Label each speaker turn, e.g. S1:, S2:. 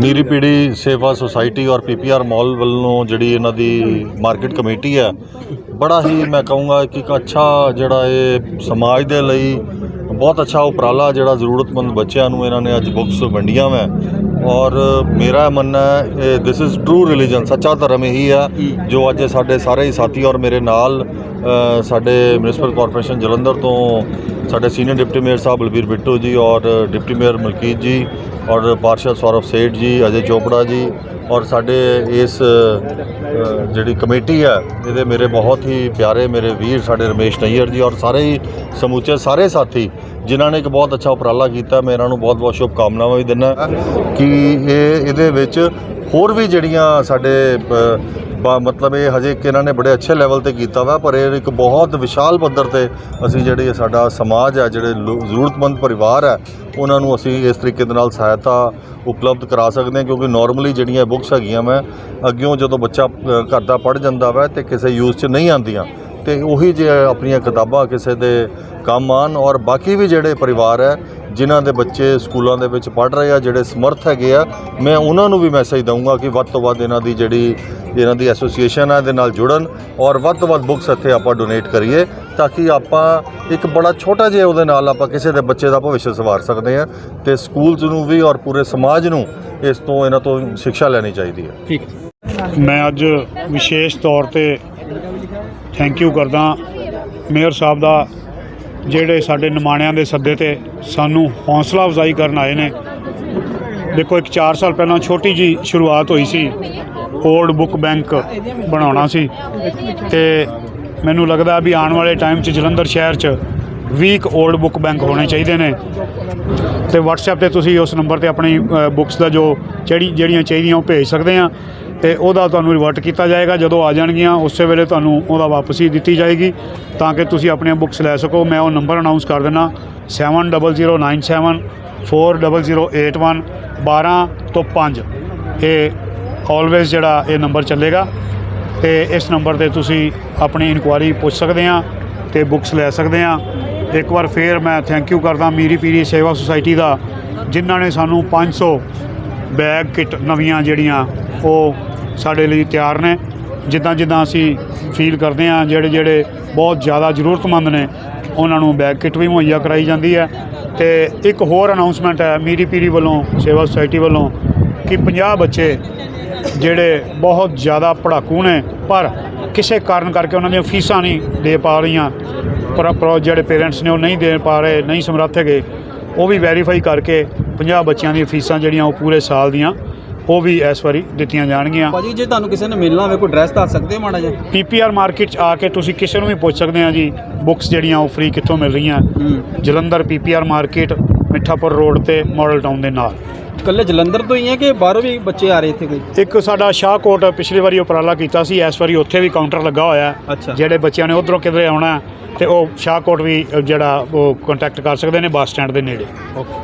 S1: ਮੀਰੀ ਪੀੜੀ ਸੇਵਾ ਸੁਸਾਇਟੀ ਔਰ ਪੀਪੀਆਰ ਮਾਲ ਵੱਲੋਂ ਜਿਹੜੀ ਇਹਨਾਂ ਦੀ ਮਾਰਕੀਟ ਕਮੇਟੀ ਹੈ, ਬੜਾ ਹੀ ਮੈਂ ਕਹੂੰਗਾ ਕਿ ਇੱਕ ਅੱਛਾ ਜਿਹੜਾ ਇਹ ਸਮਾਜ ਦੇ ਲਈ ਬਹੁਤ ਅੱਛਾ ਉਪਰਾਲਾ ਜਿਹੜਾ ਜ਼ਰੂਰਤਮੰਦ ਬੱਚਿਆਂ ਨੂੰ ਇਹਨਾਂ ਨੇ ਅੱਜ ਬੁੱਕਸ ਵੰਡੀਆਂ ਵੈ। ਔਰ ਮੇਰਾ ਮੰਨਣਾ ਹੈ ਦਿਸ ਇਜ਼ ਟਰੂ ਰਿਲੀਜਨ ਸੱਚਾ ਧਰਮ ਇਹੀ ਆ, ਜੋ ਅੱਜ ਸਾਡੇ ਸਾਰੇ ਹੀ ਸਾਥੀ ਔਰ ਮੇਰੇ ਨਾਲ ਸਾਡੇ ਮਿਊਨਿਸਪਲ ਕਾਰਪੋਰੇਸ਼ਨ ਜਲੰਧਰ ਤੋਂ ਸਾਡੇ senior deputy mayor sahib Balbir Bittu ji ਔਰ ਡਿਪਟੀ ਮੇਅਰ ਮਲਕੀਤ ਜੀ ਔਰ ਪਾਰਸ਼ਦ ਸੌਰਵ ਸੇਠ ਜੀ, ਅਜੇ ਚੋਪੜਾ ਜੀ ਔਰ ਸਾਡੇ ਇਸ ਜਿਹੜੀ ਕਮੇਟੀ ਹੈ, ਇਹਦੇ ਮੇਰੇ ਬਹੁਤ ਹੀ ਪਿਆਰੇ ਮੇਰੇ ਵੀਰ ਸਾਡੇ ਰਮੇਸ਼ ਨਈਅਰ ਜੀ ਔਰ ਸਾਰੇ ਹੀ ਸਮੁੱਚੇ ਸਾਰੇ ਸਾਥੀ ਜਿਨ੍ਹਾਂ ਨੇ ਇੱਕ ਬਹੁਤ ਅੱਛਾ ਉਪਰਾਲਾ ਕੀਤਾ। ਮੈਂ ਇਹਨਾਂ ਨੂੰ ਬਹੁਤ ਬਹੁਤ ਸ਼ੁਭ ਕਾਮਨਾਵਾਂ ਵੀ ਦਿੰਦਾ ਕਿ ਇਹ, ਇਹਦੇ ਵਿੱਚ ਹੋਰ ਵੀ ਜਿਹੜੀਆਂ ਸਾਡੇ ਮਤਲਬ ਇਹ ਹਜੇ ਕਿ ਇਹਨਾਂ ਨੇ ਬੜੇ ਅੱਛੇ ਲੈਵਲ ਤੇ ਕੀਤਾ ਵਾ, ਪਰ ਇਹ ਇੱਕ ਬਹੁਤ ਵਿਸ਼ਾਲ ਪੱਧਰ ਤੇ ਅਸੀਂ ਜਿਹੜੇ ਸਾਡਾ ਸਮਾਜ ਹੈ, ਜਿਹੜੇ ਲੋ- ਜ਼ਰੂਰਤਮੰਦ ਪਰਿਵਾਰ ਹੈ, ਉਹਨਾਂ ਨੂੰ ਅਸੀਂ ਇਸ ਤਰੀਕੇ ਦੇ ਨਾਲ ਸਹਾਇਤਾ ਉਪਲਬਧ ਕਰਾ ਸਕਦੇ ਹਾਂ, ਕਿਉਂਕਿ ਨਾਰਮਲੀ ਜਿਹੜੀਆਂ ਬੁੱਕਸ ਹੈਗੀਆਂ ਮੈਂ ਅੱਗਿਓਂ ਜਦੋਂ ਬੱਚਾ ਘਰ ਦਾ ਪੜ ਜਾਂਦਾ ਵਾ ਤੇ ਕਿਸੇ ਯੂਜ਼ 'ਚ ਨਹੀਂ ਆਉਂਦੀਆਂ, ਤੇ ਉਹੀ ਜੇ ਆਪਣੀਆਂ ਕਿਤਾਬਾਂ ਕਿਸੇ ਦੇ ਕੰਮ ਆਉਣ ਔਰ ਬਾਕੀ ਵੀ ਜਿਹੜੇ ਪਰਿਵਾਰ ਹੈ ਜਿਨ੍ਹਾਂ ਦੇ ਬੱਚੇ ਸਕੂਲਾਂ ਦੇ ਵਿੱਚ ਪੜ ਰਹੇ ਆ ਜਿਹੜੇ ਸਮਰਥ ਹੈਗੇ ਆ ਮੈਂ ਉਹਨਾਂ ਨੂੰ ਵੀ ਮੈਸੇਜ ਦਊਂਗਾ ਕਿ ਵੱਧ ਤੋਂ ਵੱਧ ਇਹਨਾਂ ਦੀ ਜਿਹੜੀ ਇਹਨਾਂ ਦੀ ਐਸੋਸੀਏਸ਼ਨ ਹੈ ਇਹਦੇ ਨਾਲ ਜੁੜਨ ਔਰ ਵੱਧ ਤੋਂ ਵੱਧ ਬੁੱਕਸ ਇੱਥੇ ਆਪਾਂ ਡੋਨੇਟ ਕਰੀਏ ਤਾਂ ਕਿ ਆਪਾਂ ਇੱਕ ਬੜਾ ਛੋਟਾ ਜਿਹਾ ਉਹਦੇ ਨਾਲ ਆਪਾਂ ਕਿਸੇ ਦੇ ਬੱਚੇ ਦਾ ਭਵਿੱਖ ਸਵਾਰ ਸਕਦੇ ਹਾਂ ਤੇ ਸਕੂਲਸ ਨੂੰ ਵੀ ਔਰ ਪੂਰੇ ਸਮਾਜ ਨੂੰ ਇਸ ਤੋਂ ਇਹਨਾਂ ਤੋਂ ਸਿੱਖਿਆ ਲੈਣੀ ਚਾਹੀਦੀ ਹੈ।
S2: ਠੀਕ
S3: ਮੈਂ ਅੱਜ ਵਿਸ਼ੇਸ਼ ਤੌਰ ਤੇ ਥੈਂਕ ਯੂ ਕਰਦਾ ਮੇਅਰ ਸਾਹਿਬ ਦਾ ਜਿਹੜੇ ਸਾਡੇ ਨਿਮਾਣਿਆਂ ਦੇ ਸੱਦੇ ਤੇ ਸਾਨੂੰ ਹੌਸਲਾ ਅਫਜ਼ਾਈ ਕਰਨ ਆਏ ਨੇ। ਦੇਖੋ, ਇੱਕ 4 ਸਾਲ ਪਹਿਲਾਂ ਛੋਟੀ ਜੀ ਸ਼ੁਰੂਆਤ ਹੋਈ ਸੀ। ਓਲਡ ਬੁੱਕ ਬੈਂਕ ਬਣਾਉਣਾ ਸੀ। ਤੇ ਮੈਨੂੰ ਲੱਗਦਾ ਵੀ ਆਉਣ ਵਾਲੇ ਟਾਈਮ 'ਚ ਜਲੰਧਰ ਸ਼ਹਿਰ 'ਚ ਵੀਕ ਓਲਡ ਬੁੱਕ ਬੈਂਕ ਹੋਣੇ ਚਾਹੀਦੇ ਨੇ। ਤੇ WhatsApp ਤੇ ਤੁਸੀਂ ਉਸ ਨੰਬਰ ਤੇ ਆਪਣੀ ਬੁੱਕਸ ਦਾ ਜੋ ਜਿਹੜੀ, ਜਿਹੜੀਆਂ ਚਾਹੀਦੀਆਂ ਉਹ ਭੇਜ ਸਕਦੇ ਆ। ਤੇ ਉਹਦਾ ਤੁਹਾਨੂੰ ਰਿਵਰਟ ਕੀਤਾ ਜਾਏਗਾ। ਜਦੋਂ ਆ ਜਾਣਗੀਆਂ, ਉਸੇ ਵੇਲੇ ਤੁਹਾਨੂੰ ਉਹਦਾ ਵਾਪਸੀ ਦਿੱਤੀ ਜਾਏਗੀ। ਤਾਂ ਕਿ ਤੁਸੀਂ ਆਪਣੀਆਂ ਬੁੱਕਸ ਲੈ ਸਕੋ। ਮੈਂ ਉਹ ਨੰਬਰ ਅਨਾਉਂਸ ਕਰ ਦਿੰਦਾ। 7097408081 12 ਤੋਂ 5 ਇਹ ਆਲਵੇਜ਼ ਜਿਹੜਾ ਇਹ ਨੰਬਰ ਚੱਲੇਗਾ। ਤੇ ਇਸ ਨੰਬਰ ਤੇ ਤੁਸੀਂ ਆਪਣੀ ਇਨਕੁਆਇਰੀ ਪੁੱਛ ਸਕਦੇ ਆ ਤੇ ਬੁੱਕਸ ਲੈ ਸਕਦੇ ਆ। ਇੱਕ ਵਾਰ ਫੇਰ ਮੈਂ ਥੈਂਕ ਯੂ ਕਰਦਾ ਮੀਰੀ ਪੀਰੀ ਸੇਵਾ ਸੁਸਾਇਟੀ ਦਾ, ਜਿਨ੍ਹਾਂ ਨੇ ਸਾਨੂੰ 500 ਬੈਗ ਕਿਟ ਨਵੀਆਂ ਜਿਹੜੀਆਂ ਉਹ ਸਾਡੇ ਲਈ ਤਿਆਰ ਨੇ। ਜਿੱਦਾਂ ਜਿੱਦਾਂ ਅਸੀਂ ਫੀਲ ਕਰਦੇ ਹਾਂ, ਜਿਹੜੇ ਜਿਹੜੇ ਬਹੁਤ ਜ਼ਿਆਦਾ ਜ਼ਰੂਰਤਮੰਦ ਨੇ, ਉਹਨਾਂ ਨੂੰ ਬੈਗ ਕਿਟ ਵੀ ਮੁਹੱਈਆ ਕਰਾਈ ਜਾਂਦੀ ਹੈ। ਤੇ ਇੱਕ ਹੋਰ ਅਨਾਉਂਸਮੈਂਟ ਹੈ ਮੀਰੀ ਪੀਰੀ ਵੱਲੋਂ, ਸੇਵਾ ਸੁਸਾਇਟੀ ਵੱਲੋਂ, ਕਿ 50 ਬੱਚੇ ਜਿਹੜੇ ਬਹੁਤ ਜ਼ਿਆਦਾ ਪੜ੍ਹਾਕੂ ਨੇ, ਪਰ ਕਿਸੇ ਕਾਰਨ ਕਰਕੇ ਉਹਨਾਂ ਦੀਆਂ ਫੀਸਾਂ ਨਹੀਂ ਦੇ ਪਾ ਰਹੀਆਂ। ਪਰ ਪਰ ਜਿਹੜੇ ਪੇਰੈਂਟਸ ਨੇ ਉਹ ਨਹੀਂ ਦੇ ਪਾ ਰਹੇ ਨਹੀਂ ਸਮਰੱਥ ਹੈਗੇ ਉਹ ਵੀ ਵੈਰੀਫਾਈ ਕਰਕੇ 50 ਬੱਚਿਆਂ ਦੀਆਂ ਫੀਸਾਂ ਜਿਹੜੀਆਂ ਉਹ ਪੂਰੇ ਸਾਲ ਦੀਆਂ ਉਹ ਵੀ ਇਸ ਵਾਰੀ ਦਿੱਤੀਆਂ ਜਾਣਗੀਆਂ।
S2: ਭਾਜੀ ਜੇ ਤੁਹਾਨੂੰ ਕਿਸੇ ਨੇ ਮਿਲਣਾ ਹੋਵੇ ਕੋਈ ਐਡਰੈਸ ਦੱਸ ਸਕਦੇ ਹੋ ਮਾੜਾ ਜਿਹਾ?
S3: ਪੀਪੀਆਰ ਮਾਰਕੀਟ 'ਚ ਆ ਕੇ ਤੁਸੀਂ ਕਿਸੇ ਨੂੰ ਵੀ ਪੁੱਛ ਸਕਦੇ ਆ ਜੀ ਬੁੱਕਸ ਜਿਹੜੀਆਂ ਉਹ ਫ੍ਰੀ ਕਿੱਥੋਂ ਮਿਲ ਰਹੀਆਂ। Jalandhar PPR market Mithapur road ਤੇ ਮਾਡਲ ਟਾਊਨ ਦੇ ਨਾਲ।
S2: ਇਕੱਲੇ ਜਲੰਧਰ ਤੋਂ ਹੀ ਹੈ ਕਿ ਬਾਹਰੋਂ ਵੀ ਬੱਚੇ ਆ ਰਹੇ ਇੱਥੇ ਕੋਈ
S3: ਇੱਕ ਸਾਡਾ ਸ਼ਾਹਕੋਟ ਪਿਛਲੀ ਵਾਰੀ ਉਪਰਾਲਾ ਕੀਤਾ ਸੀ ਇਸ ਵਾਰੀ ਉੱਥੇ ਵੀ ਕਾਊਂਟਰ ਲੱਗਾ ਹੋਇਆ ਹੈ।
S2: ਅੱਛਾ।
S3: ਜਿਹੜੇ ਬੱਚਿਆਂ ਨੇ ਉਧਰੋਂ ਕਿਧਰੇ ਆਉਣਾ ਤੇ ਉਹ ਸ਼ਾਹਕੋਟ ਵੀ ਅ, ਜਿਹੜਾ ਉਹ ਕੰਟੈਕਟ ਕਰ ਸਕਦੇ ਨੇ ਬੱਸ ਸਟੈਂਡ ਦੇ ਨੇੜੇ
S2: ਓਕੇ